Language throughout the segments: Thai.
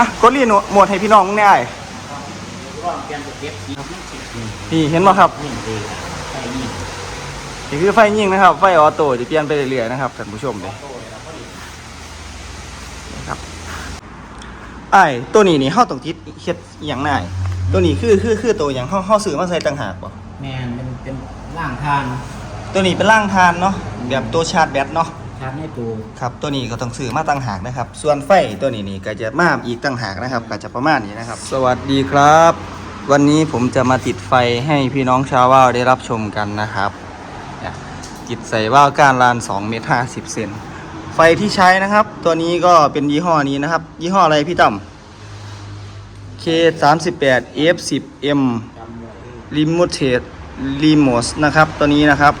อะกดรีโมทให้พี่น้องมึงได้ว่าเปลี่ยนตัวเก็บสีครับมันสิบนี่นี่เห็นบ่ครับยิ่งดีใช่ยิ่งนี่คือไฟยิงนะครับ ไฟออโต้จะเปลี่ยนไปเรื่อยๆนะครับท่านผู้ชมเลยโตเลยแล้วก็ดีนะครับไอ้ายตัวนี้นี่เฮาต้องติดเฮ็ดอหย่างน่ายตัวนี้คือคือคือตัวอย่างเฮาเฮาซื้อมาใส่ต่างหากบ่แมนเป็นเป็นร่างทาน ตัวนี้เป็นร่างทานเนาะแบบตัวชาร์จแบตเนาะ ชาร์จให้ตัวครับตัวนี้ก็ต้องซื้อมาต่างหากนะครับ ส่วนไฟตัวนี้นี่ก็จะมาอีกต่างหากนะครับก็จะประมาณนี้นะครับ สวัสดีครับ วันนี้ผมจะมาติดไฟให้พี่น้องชาวว่าวได้รับชมกันนะครับเนี่ยติดใส่ว่าวก้านลาน2เมตร50เซนไฟที่ใช้นะครับ ตัวนี้ก็เป็นยี่ห้อนี้นะครับ ยี่ห้ออะไรพี่ต่ำ K 3 8 F 10 M จำไว้ Limited Remote นะครับตัวนี้นะครับ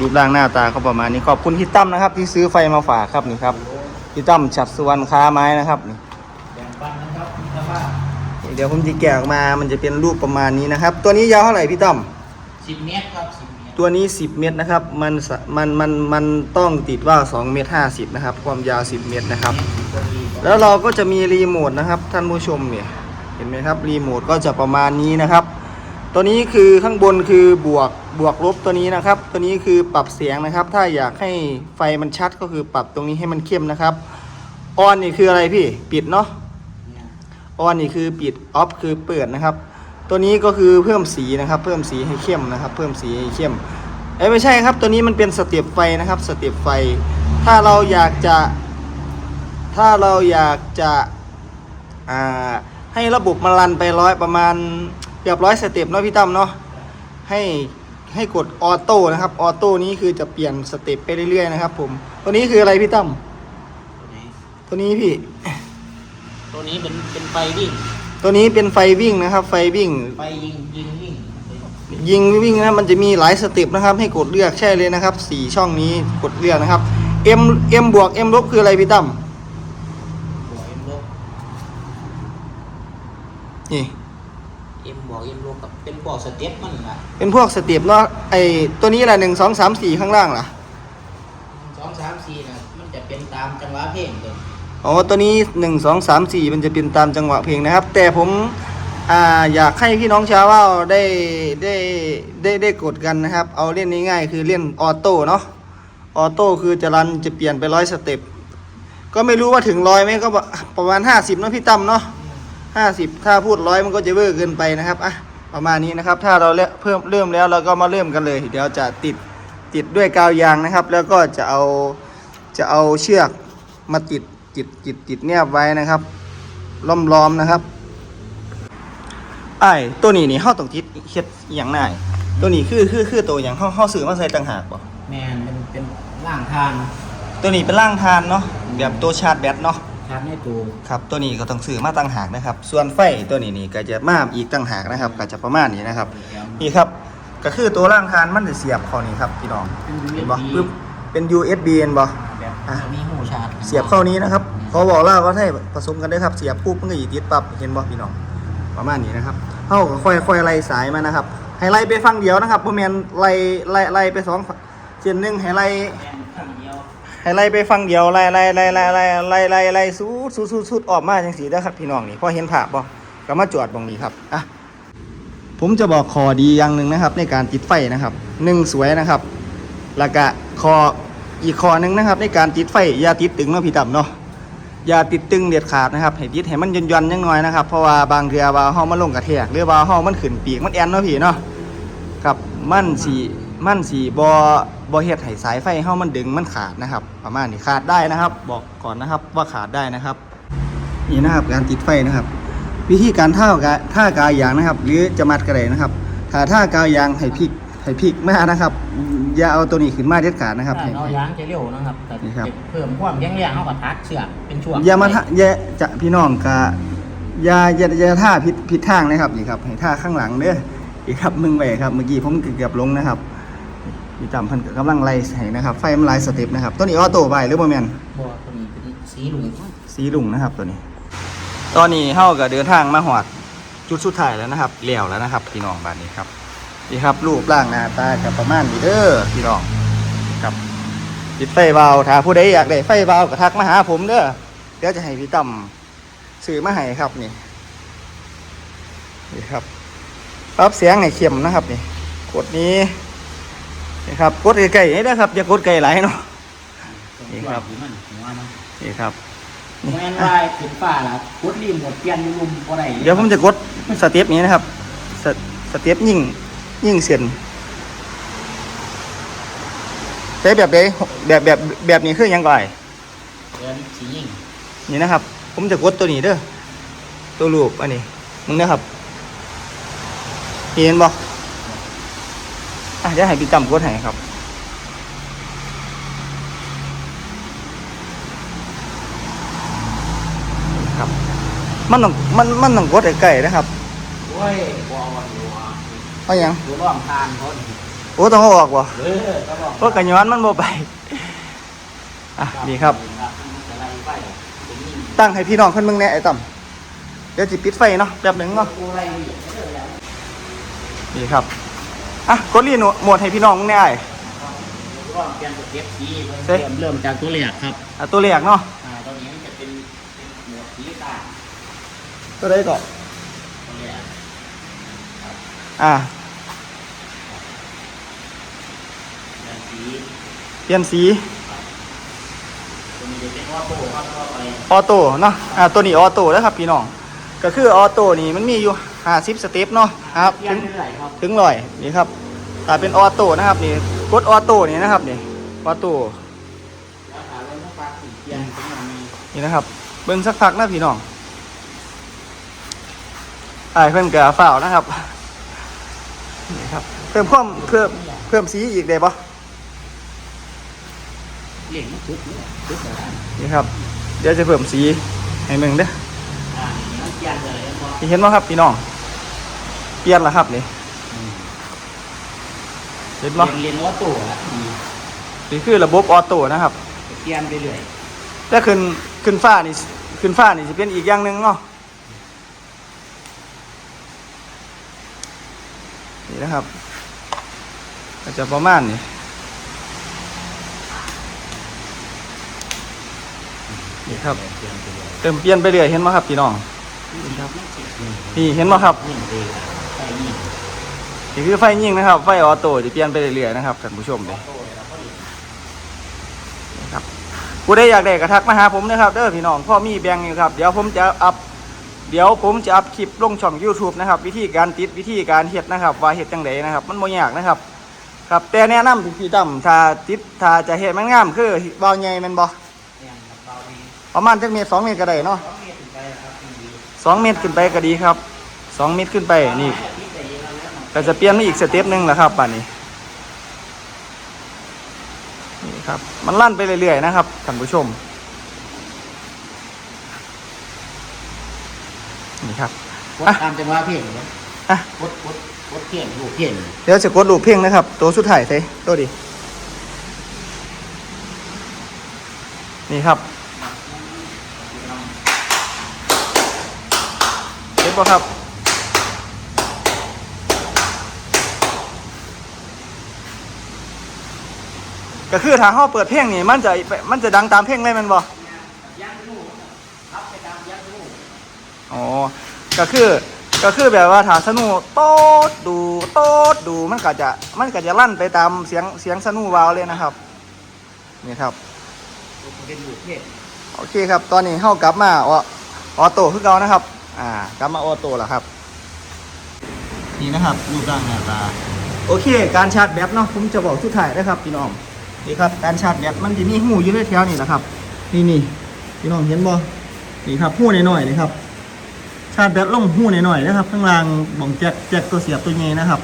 รูปร่างหน้าตาก็ประมาณนี้ขอบคุณพี่ตั้มนะครับ ที่ซื้อไฟมาฝากครับนี่ครับพี่ตั้มฉัดสุวรรณค้าไม้นะครับนี่แบ่งปันนะครับแต่ว่าเดี๋ยวผมจะแกะออกมา มันจะเป็นรูปประมาณนี้นะครับ ตัวนี้ยาวเท่าไหร่พี่ตั้มสิบเมตรครับสิบเมตร ตัวนี้10เมตรนะครับ มันสะมัน มัน มันต้องติดว่า2เมตร50นะครับ ความยาว10เมตรนะครับตัวดีแล้วเราก็จะมีรีโมทนะครับท่านผู้ชมเนี่ย เห็นไหมครับ รีโมทก็จะประมาณนี้นะครับ ตัวนี้คือข้างบนคือบวกบวกลบตัวนี้นะครับ ตัวนี้คือปรับเสียงนะครับ ถ้าอยากให้ไฟมันชัดก็คือปรับตรงนี้ให้มันเข้มนะครับออนนี่คืออะไรพี่ปิดเนาะเนี่ยออนนี่คือปิดออฟคือเปิดนะครับ ตัวนี้ก็คือเพิ่มสีนะครับ เพิ่มสีให้เข้มนะครับ เพิ่มสีให้เข้มเอ้ยไม่ใช่ครับ ตัวนี้มันเป็นสเต็ปไฟนะครับสเต็ปไฟ ถ้าเราอยากจะ ถ้าเราอยากจะอ่าให้ระบบมันรันไปร้อยประมาณเกือบร้อยสเต็ปเนาะพี่ตั้มเนาะให้ให้กดออโต้นะครับออโต้นี้คือจะเปลี่ยนสเต็ปไปเรื่อยๆนะครับ ผม ตัวนี้คืออะไรพี่ตั้มตัวไหนตัวนี้พี่ ตัวนี้เป็นเป็นไฟวิ่ง ตัวนี้เป็นไฟวิ่งนะครับ ไฟวิ่ง ไฟยิงยิงวิ่งยิงวิ่งนะมันจะมีหลายสเต็ปนะครับ ให้กดเลือกใช่เลยนะครับสี่ช่องนี้กดเลือกนะครับ M M บวก M ลบคืออะไรพี่ตั้มบวกเอ็มลบนี่ เอ็มบวกเอ็มล บกับเป็นบวกสเต็ปมันละเป็นพวกสเต็ปเนาะไอตัวนี้แหละหนึ่งสองสามสี่ข้างล่างล่ะสองสามสี่นะมันจะเป็นตามจังหวะเพลงเลยอ๋อตัวนี้หนึ่งสองสามสี่มันจะเป็นตามจังหวะเพลงนะครับ แต่ผมอ่าอยากให้พี่น้องชาวว่าวได้ได้ได้ได้กดกันนะครับ เอาเล่นง่ายๆคือเล่นออโต้เนาะออโต้คือจะรันจะเปลี่ยนไปร้อยสเต็ปก็ไม่รู้ว่าถึงร้อยไหมก็ประมาณห้าสิบเนาะพี่ตั้มเนาะห้าสิบถ้าพูดร้อยมันก็จะเวอร์เกินไปนะครับอะ ประมาณนี้นะครับ ถ้าเราเริ่มเพิ่มเริ่มแล้วเราก็มาเริ่มกันเลย เดี๋ยวจะติดติดด้วยกาวยางนะครับ แล้วก็จะเอาจะเอาเชือกมาติดติดติดติดแนบไว้นะครับล้อมๆนะครับไอ้ายตัวนี้นี่เฮาต้องติดเฮ็ดอหย่างน่ายตัวนี้คือคือคือตัวอย่างเฮาเฮาซื้อมาใส่ต่างหากบ่แมนเป็นเป็นร่างทาน ตัวนี้เป็นร่างทานเนาะแบบตัวชาร์จแบตเนาะ ชาร์จให้ตัวครับตัวนี้ก็ต้องซื้อมาต่างหากนะครับ ส่วนไฟตัวนี้นี่ก็จะมาอีกต่างหากนะครับก็จะประมาณนี้นะครับนี่ครับก็คือตัวร่างทานมันจะเสียบเข้านี่ครับพี่น้องเป็นเห็นบ่ USB ปึ๊บเป็น USB เห็นบ่แบบอะมีหูชาร์จเสียบเข้านี้นะครับเขาบอกเล่าก็ให้ผสมกันได้ครับเสียบปุ๊บมันก็อีติดปั๊บเห็นบ่พี่น้องประมาณนี้นะครับเฮาก็ค่อยค่อยไล่สายมานะครับให้ไล่ไปฟังเดียวนะครับบ่แม่นไล่ไล่ไล่ไปสองเส้นหนึงให้ไล่ ให้ไล่ไปฟังเดียวไล่ไล่ไล่ไล่ไล่ไล่ไล่ไล่สูดสูดสูดสูดออกมาจังสีได้ครับพี่น้องนี่พอเห็นภาพบ่ก็มาจอดตรงนี้ครับอะผมจะบอกคอดีอย่างหนึ่งนะครับ ในการติดไฟนะครับหนึ่งสวยนะครับ แล้วก็คออีกคอหนึ่งนะครับ ในการติดไฟอย่าติดตึงเนาะพี่ต่ำเนาะอย่าติดตึงเด็ดขาดนะครับให้ติดให้มันย่อนยังน้อยนะครับเพราะว่าบางเทื่อว่าเฮามันลงกระแทกหรือว่าเฮามันขึ้นปีกมันแอนเนาะพี่เนาะครับมันสี มันสีบอบอเฮ็ดให้สายไฟเฮามันดึงมันขาดนะครับ ประมาณนี้ขาดได้นะครับ บอกก่อนนะครับว่าขาดได้นะครับ นี่นะครับการติดไฟนะครับ วิธีการท่ากาท่ากาวยางนะครับ หรือจะมัดกระไดนะครับ ถ้าท่ากาวยางให้พลิกให้พลิกมานะครับ อย่าเอาตัวนี้ขึ้นมาเด็ดขาดนะครับถ้าเรายางจะเร็วนะครับแต่นี่ครับจะเพิ่มความแข็งแรงเข้ากับทักเชือกเป็นช่วงอย่ามาท่าอย่าจะพี่น้องกะอย่าอย่าอย่าท่าผิดผิดทางนะครับนี่ครับให้ท่าข้างหลังเด้ออีกครับมึงไปครับเมื่อกี้ผมเกือบลงนะครับ พี่จำเพันกำลังไล่ให้นะครับ ไฟมันไล่สเต็ปนะครับ ตัวนี้ออโต้ไปหรือบ่แม่นบัวตัวนี้เป็นสีหลุงสีลุงนะครับตัวนี้ ตอนนี้เฮาก็เดินทางมาหอดจุดสุดท้ายแล้วนะครับเลี้ยวแล้วนะครับพี่น้องบ้านนี้ครับนี่ครับรูปร่างหน้าตากับประมาณนี้เด้อพี่น้องครับติดไฟเบาถ้าผู้ใดอยากได้ไฟเบาก็ทักมาหาผมเด้อเดี๋ยวจะให้พี่ต่ำซื้อมาให้ครับนี่นี่ครับปรับเสียงให้เข้มนะครับนี่กดนี้ นี่ครับกดไกลๆนี่นะครับอย่ากดไกลหลายเนาะ นี่ครับ มันหัวมันนี่ครับ แมนวายถึงป่าละพุดรีมหมดเปลี่ยนลุมบ่ได้เดี๋ยวผมจะกดสเต็ปนี้นะครับสสเต็ปยิ่งยิ่งเสียนใช้แบบใดแบบแบบแบบนี้คือหยังก่อนเดินสียิ่งนี่นะครับ ผมจะกดตัวนี้เด้อตัวรูปอันนี้มึงนะครับเห็นบ่ อะเดี๋ยวให้พี่ตั้มกดให้ครับ ครับ มันต้องมันมันต้องกดใกล้ๆนะครับโอ้ยบอวันหัวเพราะหยังดูร่องทานคนโอ้ต้องเอาออกบ่เออก็บอกเพราะกระย้อนมันบ่ไป อะนี่ครับอะไรไปเป็นยิ่งตั้งให้พี่น้องคนมึงแหน่ไอ้ต่ำเดี๋ยวจิปิดไฟเนาะแป๊บหนึ่งเนาะกูอะไรเหยียบไม่ได้แล้ว นี่ครับ อะกดรีโนโหมดให้พี่น้องมึงแหน่ไอ้ดูร่องเปลี่ยนสเต็ปสีเอ๊ะเริ่มเริ่มจากตัวแรกครับอะตัวแรกเนาะอ่าตอนนี้มันจะเป็นเป็นหมวดสีตางตัวใดก่อนตัวแรกอะเป็นสีเปลี่ยนสีตัวนี้จะเป็นว่าโต้ครับก็ไปออโต้เนาะอะตัวนี้ออโต้แล้วครับพี่น้องก็คือออโต้นี่มันมีอยู่ 50สเต็ปเนาะครับเปลี่ยถึนงเรื่อยครับถึงร้อยนี่ครับถ้าเป็นออโต้นะครับนี่กดออโต้นี่นะครับนี่ออโต้แล้วหาเรื่องต้องฟักสีเปลี่ยนเป็นอย่างนี้นี่นะครับ เบิ่งสักพักนะพี่น้องไอ้ายเพิ่นกะฝ่าวนะครับนี่ครับ เพิ่มความเพิ่มเพิ่มสีอีกได้ปะเหลี่ยมมันทุกเนี่ยทุกแบบนั้นนี่ครับ เดี๋ยวจะเพิ่มสีให้มึงเด้ออ่านี่มันเปลี่ยนเลยแล้วก็ที่เห็นบ่ครับพี่น้องเปลี่ยนแล้วครับนี่เห็นเรีบ่ยนเรียนว่าตัวละดีนี่คือระบบออโต้นะครับ เปลี่ยนไปเรื่อยแต่ขึ้นขึ้นฟ้านี่ขึ้นฟ้านี่จะเป็นอีกอย่างหนึ่งเนาะนี่นะครับก็จะประมาณนี้นี่ครับ เปลี่ยนไปเรื่อยเติมเปลี่ยนไปเรื่อยเห็นไหมครับพี่น้องครับนี่เห็นไหมครับยิ่งดีไป ยิงนี่คือไฟยิ่งนะครับ ไฟออโต้จะเปลี่ยนไปเรื่อยๆนะครับท่านผู้ชมเลยครับผู้ใดอยากได้กระทักมาหาผมนะครับเด้อพี่น้องพ่อมีแบงอยู่ครับ เดี๋ยวผมจะอัพเดี๋ยวผมจะอัพคลิปลงช่อง YouTube นะครับ วิธีการติดวิธีการเฮ็ดนะครับ ว่าเฮ็ดจังไดนะครับ มันบ่ยากนะครับ ครับแต่แนะนำพี่ตั้มถ้าติดถ้าจะเฮ็ดมันงามคือเบาใหญ่แม่นบ่เบาดีประมาณจักเมตร2เมตรก็ได้เนาะต้องเรียนถึงเมตรขึ้นไปก็ดีครับ2เมตรขึ้นไปนี่ ก็จะเปลี่ยนมาอีกสเต็ปหนึงแหละครับป่านนี้นี่ครับมันลั่นไปเรื่อยๆนะครับท่านผู้ชมนี่ครับกดตามจังหวะเพลงเลยอะกดกดกดเพลงลูกเพลงเดี๋ยวจะกดลูกเพ่งนะครับ ตัวสุดท้ายใส่ตัวดีนี่ครับเห็นป่ะครับ ก็คือถ้าเขาเปิดเพลงนี่มันจะมันจะดังตามเพลงเลยแมันบ่ยังลูกรับไปตามยังลูกอ๋อก็คือก็คือแบบว่าถ้าสนุโต๊ดดูโต๊ดดูมันก็จะมันก็จะลั่นไปตามเสียงเสียงสนุวาวเลยนะครับ นี่ครับเป็นลูกเพลงโอเคครับ ตอนนี้เข้ากลับมาออออโต้คือเก่านะครับ อ่ากลับมาออโต้แล้วครับ นี่นะครับรูปร่างหน้าตาโอเค การชาร์จแบตเนาะผมจะบอกสุดท้ายนะครับพี่น้อง นี่ครับการชาร์จแบตมันจะมีหูอยู่ในแถวนี่แหละครับ นี่นี่พี่น้องเห็นบ่นี่ครับหูหน่อยๆนี่ครับ ชาร์จแบตลงหูหน่อยๆนะครับ ข้างล่างบ่องแจ็คแจ็คตัวเสียบตัวใหญ่นะครับ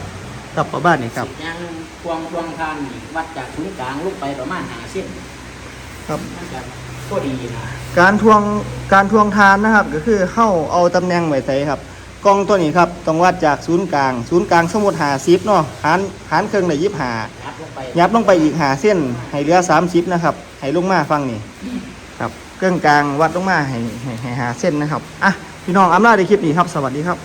กลับมาบ้านนี่ครับยังควงควงทางนี่วัดจากศูนย์กลางลูกไปประมาณหาเส้นครับมันจะก็ดีนะการทวงการทวงทานนะครับ ก็คือเข้าเอาตำแหน่งไว้ใส่ครับ กล้องตัวนี้ครับต้องวัดจากศูนย์กลาง ศูนย์กลางสมมติหาซิปเนาะหารหารเครื่องได้ยิบหายัดลงไปยับลงไปอีกหาเส้นให้เหลือสามซิปนะครับให้ลงมาฟังนี่ครับเครื่องกลางวัดลงมาให้ให้ให้หาเส้นนะครับอะพี่น้องอำลาในคลิปนี้ครับ สวัสดีครับ